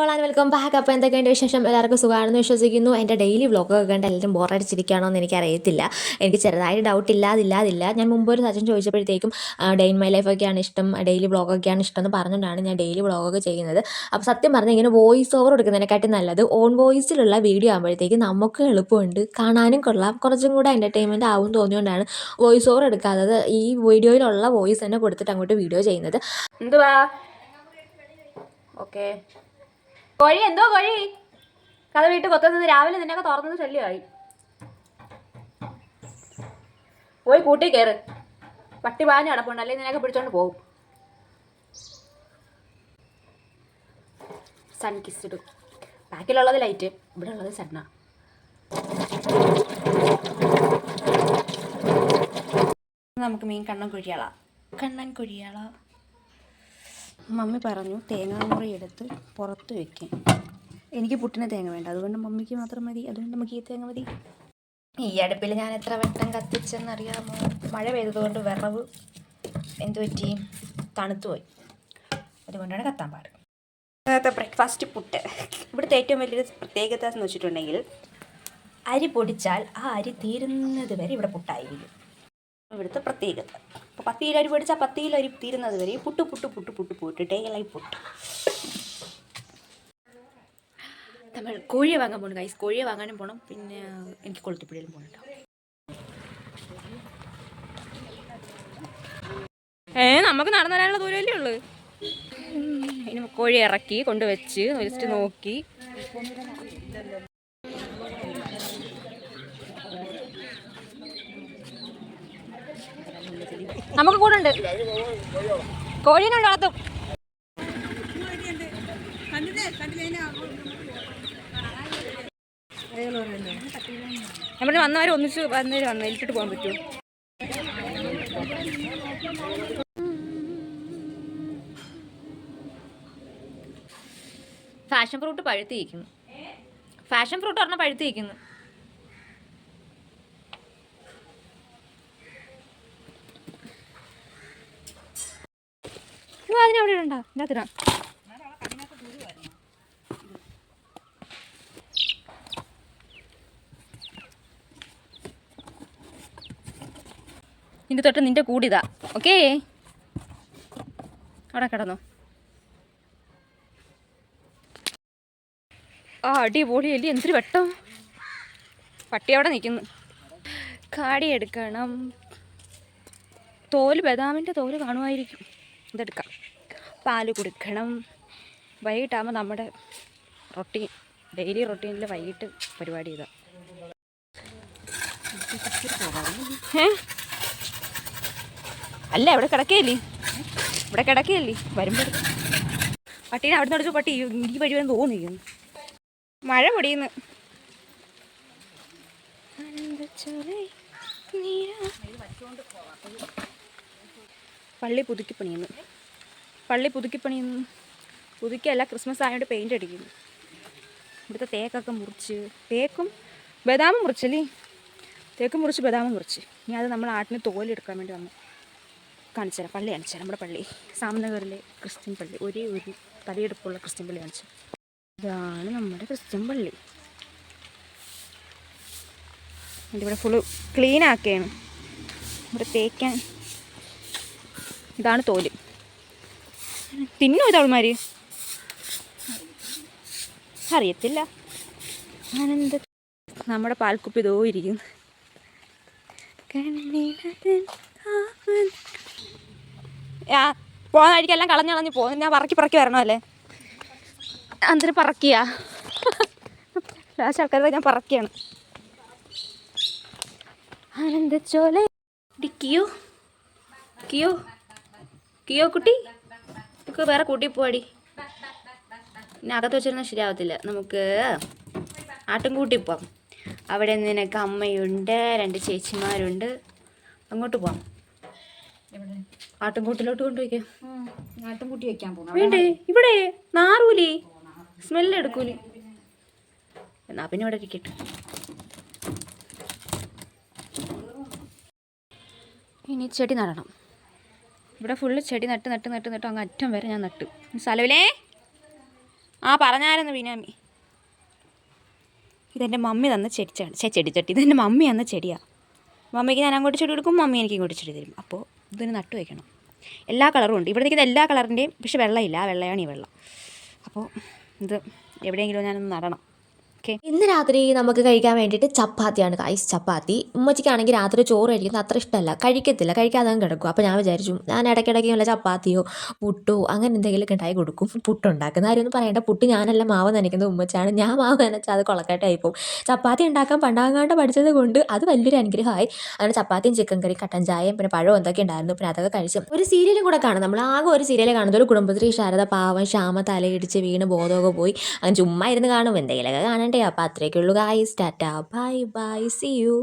All and welcome back അപ്പോൾ എന്തൊക്കെയുണ്ട് വിശേഷം? എല്ലാവർക്കും സുഖമാണെന്ന് വിശ്വസിക്കുന്നു. എന്റെ ഡെയിലി വ്ളോഗൊക്കെ കണ്ട് എല്ലാവരും ബോറടിച്ചിരിക്കുകയാണോ എന്ന് എനിക്കറിയത്തില്ല. എനിക്ക് ചെറുതായിട്ട് ഡൗട്ട് ഇല്ലാതില്ലാതില്ല ഞാൻ മുമ്പ് ഒരു സജൻ ചോദിച്ചപ്പോഴത്തേക്കും ഡെയിൻ മൈ ലൈഫൊക്കെയാണ് ഇഷ്ടം ഡെയിലി വ്ളോഗൊക്കെയാണ് ഇഷ്ടം എന്ന് പറഞ്ഞുകൊണ്ടാണ് ഞാൻ ഡെയിലി വ്ളോഗൊക്കെ ചെയ്യുന്നത്. അപ്പോൾ സത്യം പറഞ്ഞാൽ ഇങ്ങനെ വോയിസ് ഓവർ കൊടുക്കുന്നതിനെക്കാട്ടി നല്ലത് ഓൺ വോയിസിലുള്ള വീഡിയോ ആകുമ്പോഴത്തേക്കും നമുക്ക് എളുപ്പമുണ്ട്. കാണാനും കൊള്ളാം. കുറച്ചും കൂടെ എന്റർടൈൻമെന്റ് ആവും തോന്നിയുകൊണ്ടാണ് വോയിസ് ഓവർ എടുക്കാത്തത്. ഈ വീഡിയോയിലുള്ള വോയിസ് തന്നെ കൊടുത്തിട്ട് അങ്ങോട്ട് വീഡിയോ ചെയ്യുന്നത്. എന്തുവാ? ഓക്കെ കോഴി എന്തോ കോഴി? കഥ വീട്ട് കൊത്തുന്നത് രാവിലെ നിന്നൊക്കെ തുറന്നത് ശല്യമായി. പോയി കൂട്ടി കയറ്. പട്ടി പാഞ്ഞ് കിടപ്പുണ്ട്. അല്ലെങ്കിൽ നിനക്ക് പിടിച്ചോണ്ട് പോകും സൺ കിസ് ബാക്കിലുള്ളത് ലൈറ്റ്. ഇവിടെ ഉള്ളത് സണ്ണ നമുക്ക് മീൻ കണ്ണൻ കുഴിയാള. കണ്ണൻ കുഴിയാള. മമ്മി പറഞ്ഞു തേങ്ങാമുറി എടുത്ത് പുറത്ത് വെക്കാൻ എനിക്ക് പുട്ടിന് തേങ്ങ വേണ്ട. അതുകൊണ്ട് മമ്മിക്ക് മാത്രം മതി. അതുകൊണ്ട് നമുക്ക് ഈ തേങ്ങ മതി. ഈ അടുപ്പിൽ ഞാൻ എത്ര വട്ടം കത്തിച്ചെന്നറിയാമോ? മഴ പെയ്തതുകൊണ്ട് വിറവ് എന്തു പറ്റി? തണുത്തുപോയി അതുകൊണ്ടാണ് കത്താൻ പാട്. ഇന്നത്തെ ബ്രേക്ക്ഫാസ്റ്റ് പുട്ട്. ഇവിടുത്തെ ഏറ്റവും വലിയൊരു പ്രത്യേകത എന്ന് വെച്ചിട്ടുണ്ടെങ്കിൽ അരി പൊടിച്ചാൽ ആ അരി തീരുന്നത് വരെ ഇവിടെ പുട്ടായിരിക്കും. ഇവിടുത്തെ പ്രത്യേകത. അപ്പോൾ പത്ത് കിലോ അരി പൊടിച്ചാൽ പത്ത് കിലോ അരി തീരുന്നത് വരെ പുട്ട് പുട്ട് പുട്ട് പുട്ട് പുട്ട് ഡേയിലായി പുട്ട്. നമ്മൾ കോഴിയെ വാങ്ങാൻ പോകണം കൈസ് കോഴിയെ വാങ്ങാനും പോകണം പിന്നെ എനിക്ക് കൊളുത്തിപ്പുഴയിലും പോകണം ഏ നമുക്ക് നടന്നു വരാനുള്ള ദൂരമല്ലേ ഉള്ളൂ? ഇനി കോഴി ഇറക്കി കൊണ്ടുവച്ച് ജസ്റ്റ് നോക്കി. നമുക്ക് കൂടെ ഉണ്ട്. കോഴീനെ വളർത്തും. നമ്മൾ വന്നവരെ ഒന്നിച്ച് വന്നവര് വന്ന് ഇട്ടിട്ട് പോകാൻ പറ്റുമോ? ഫാഷൻ ഫ്രൂട്ട് പഴുത്തിരിക്കുന്നു. ഫാഷൻ ഫ്രൂട്ട് പറഞ്ഞാൽ പഴുത്തിരിക്കുന്നു. അതിനവിടെ ഉണ്ടോ ഇതിനകത്തിടാം നിന്റെ തൊട്ട് നിന്റെ കൂടിതാ ഓക്കേ? അവിടെ കിടന്നോ. ആ അടിപൊളി അല്ലേ എന്തൊരു വെട്ടം. പട്ടി അവിടെ നിൽക്കുന്നു. കാടി എടുക്കണം. തോൽ ബദാമിന്റെ തോൽ കാണുമായിരിക്കും. ഇതെടുക്കാം. പാൽ കുടിക്കണം. വൈകിട്ടാകുമ്പോൾ നമ്മുടെ റൊട്ടീൻ ഡെയിലി റൊട്ടീനിൽ വൈകിട്ട് പരിപാടി ഏ? അല്ല ഇവിടെ കിടക്കുകയല്ലേ ഇവിടെ കിടക്കുകയല്ലേ വരുമ്പോൾ പട്ടീനെ അവിടെ നിന്ന് പട്ടി ഈ വഴി വന്ന് തോന്നിക്കുന്നു മഴ പൊടിയുന്നു. പള്ളി പുതുക്കി പണിയുന്നു പള്ളി പുതുക്കി പണിയുന്നു പുതുക്കിയല്ല ക്രിസ്മസ് ആയതുകൊണ്ട് പെയിന്റ് അടിക്കുന്നു. ഇവിടുത്തെ തേക്കൊക്കെ മുറിച്ച് തേക്കും ബദാമും മുറിച്ചല്ലേ? തേക്കും മുറിച്ച് ബദാമും മുറിച്ച്. ഇനി അത് നമ്മൾ ആട്ടിന് തോലെടുക്കാൻ വേണ്ടി വന്നു. കാണിച്ചു തരാം പള്ളി കാണിച്ചു തരാം നമ്മുടെ പള്ളി. സാമനഗറിലെ ക്രിസ്ത്യൻ പള്ളി. ഒരേ ഒരു തലയെടുപ്പുള്ള ക്രിസ്ത്യൻ പള്ളി കാണിച്ചു. ഇതാണ് നമ്മുടെ ക്രിസ്ത്യൻ പള്ളി. ഇതിവിടെ ഫുള്ള് ക്ലീൻ ഇവിടെ തേക്കാൻ ഇതാണ് തോൽ. തിന്നോ ഇതവൾമാർ അറിയത്തില്ല. ആനന്ദ നമ്മുടെ പാൽക്കുപ്പി ഇതോ ഇരിക്കുന്നു. ആ പോകുന്ന വഴിക്കെല്ലാം കളഞ്ഞു കളഞ്ഞ് പോകുന്നു ഞാൻ പറക്കി പറക്കി വരണമല്ലേ? അന്തരം പറക്കിയാ? ലാസ്റ്റ് ആൾക്കാരുടെ ഞാൻ പറക്കിയാണ്. ആനന്ദച്ചോല ഡിക്കിയോ കിയോ? കിയോ കുട്ടി? നമുക്ക് വേറെ കൂട്ടി പോവാടി. ഇനി അകത്ത് വെച്ചിരുന്നാൽ ശരിയാവത്തില്ല. നമുക്ക് ആട്ടും കൂട്ടി പോവാം. അവിടെ നിനക്ക് അമ്മയുണ്ട് രണ്ട് ചേച്ചിമാരുണ്ട്. അങ്ങോട്ട് പോവാം. ആട്ടുംകൂട്ടിലോട്ട് കൊണ്ടുപോയിക്കാം. വെക്കാൻ വേണ്ടേ? ഇവിടെ? നാറൂലേ? സ്മെല്ല് എടുക്കൂലേ. എന്നാ പിന്നെ ഇവിടെ ഇരിക്കട്ടെ. ഇനി ചെടി നടണം. ഇവിടെ ഫുള്ള് ചെടി നട്ട് നട്ട് നട്ട് നട്ട് അങ്ങ് അറ്റം വരെ ഞാൻ നട്ടു. സ്ഥലവിലേ ആ പറഞ്ഞായിരുന്നു ബിനാമി. ഇതെന്റെ മമ്മി തന്ന ചെടിച്ചാണ്. ചേ ചട്ടി. ഇതെന്റെ മമ്മി തന്ന ചെടിയാണ് മമ്മിക്ക് ഞാൻ അങ്ങോട്ട് ചെടി കൊടുക്കും മമ്മി എനിക്ക് ഇങ്ങോട്ട് ചെടി തരും. അപ്പോൾ ഇതിന് നട്ട് വയ്ക്കണം. എല്ലാ കളറും ഉണ്ട്. ഇവിടെ നിൽക്കുന്ന എല്ലാ കളറിന്റെയും പക്ഷെ വെള്ളമില്ല ആ ഈ വെള്ളം. അപ്പോൾ ഇത് എവിടെയെങ്കിലും ഞാനൊന്ന് നടണം. ഓക്കെ ഇന്ന് രാത്രി നമുക്ക് കഴിക്കാൻ വേണ്ടിയിട്ട് ചപ്പാത്തിയാണ് ഐസ് ചപ്പാത്തി. ഉമ്മച്ചിക്കാണെങ്കിൽ രാത്രി ചോറ് കഴിക്കുന്നത് അത്ര ഇഷ്ടമല്ല. കഴിക്കത്തില്ല. കഴിക്കാതെ കിടക്കും. അപ്പോൾ ഞാൻ വിചാരിച്ചു ഞാൻ ഇടയ്ക്കിടയ്ക്ക് വല്ല ചപ്പാത്തിയോ പുട്ടോ അങ്ങനെ എന്തെങ്കിലുമൊക്കെ ഉണ്ടായി കൊടുക്കും. പുട്ടുണ്ടാക്കുന്ന കാര്യമൊന്നും പറയേണ്ട. പുട്ട് ഞാനല്ല മാവ് നനയ്ക്കുന്നത്. ഉമ്മച്ചാണ് ഞാൻ മാവ് നനച്ചാൽ അത് കൊളക്കാട്ടായി പോകും. ചപ്പാത്തി ഉണ്ടാക്കാൻ പണ്ടാകാണ്ട് പഠിച്ചത് കൊണ്ട് അത് വലിയൊരു അനുഗ്രഹമായി. അങ്ങനെ ചപ്പാത്തിയും ചിക്കൻ കറി കട്ടൻ ചായയും പിന്നെ പഴവും എന്തൊക്കെ ഉണ്ടായിരുന്നു. പിന്നെ അതൊക്കെ കഴിച്ചു ഒരു സീരിയലും കൂടെ കാണും. നമ്മൾ ആകെ ഒരു സീരിയൽ കാണുന്നത്. ഒരു കുടുംബശ്രീ ശാരദ പാവം ശ്യാമ തലയിടിച്ച് വീണ് ബോധമൊക്കെ പോയി. അങ്ങനെ ചുമ്മാ ഇരുന്ന് കാണും. എന്തെങ്കിലുമൊക്കെ കാണണ്ടേ അപ്പോൾ അത്രയൊക്കെ ഉള്ളൂ guys tata bye bye see you